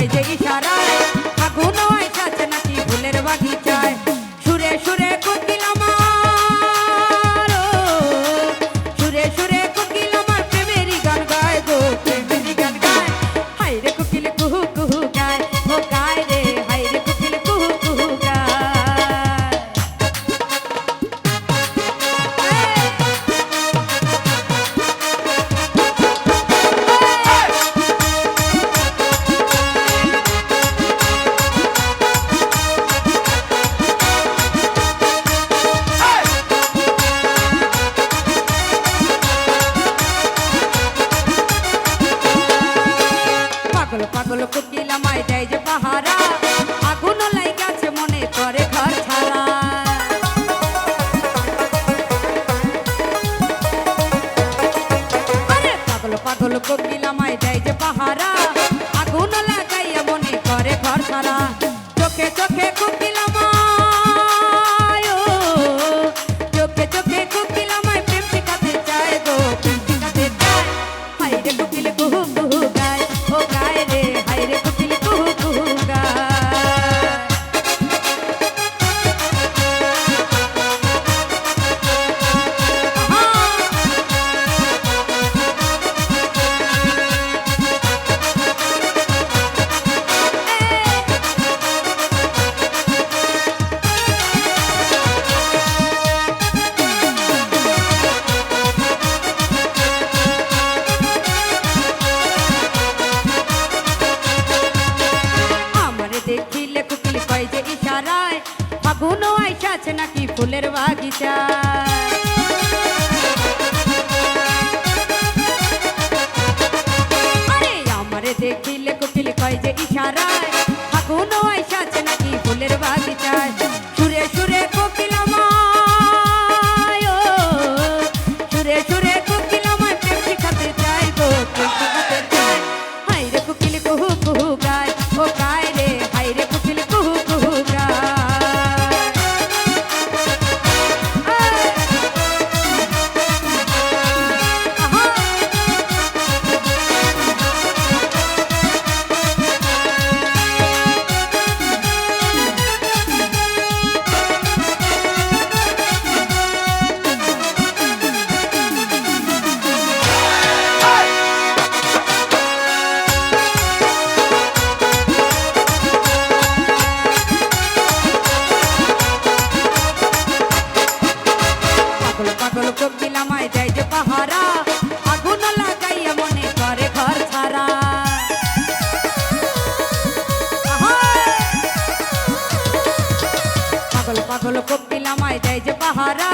হয় যে ইশারায়। পাগল কুকিল আমায় দেয় যে পাহারা। আগুন লাইগাছে মনে করে ঘর ছাড়া। পাগল পাগল কোকিল আমায় দেয় যে পাহারা। আগুন লাগাইয়া মনে করে ঘর ছাড়া। চোখে চোখে আছে নাকি ফুলের বাগিচা আরে আমারে দেখিলে কপিল কয় যে ইশারায় হাকুন আইসাছে পাগল কপিল যাই যে পাহারা।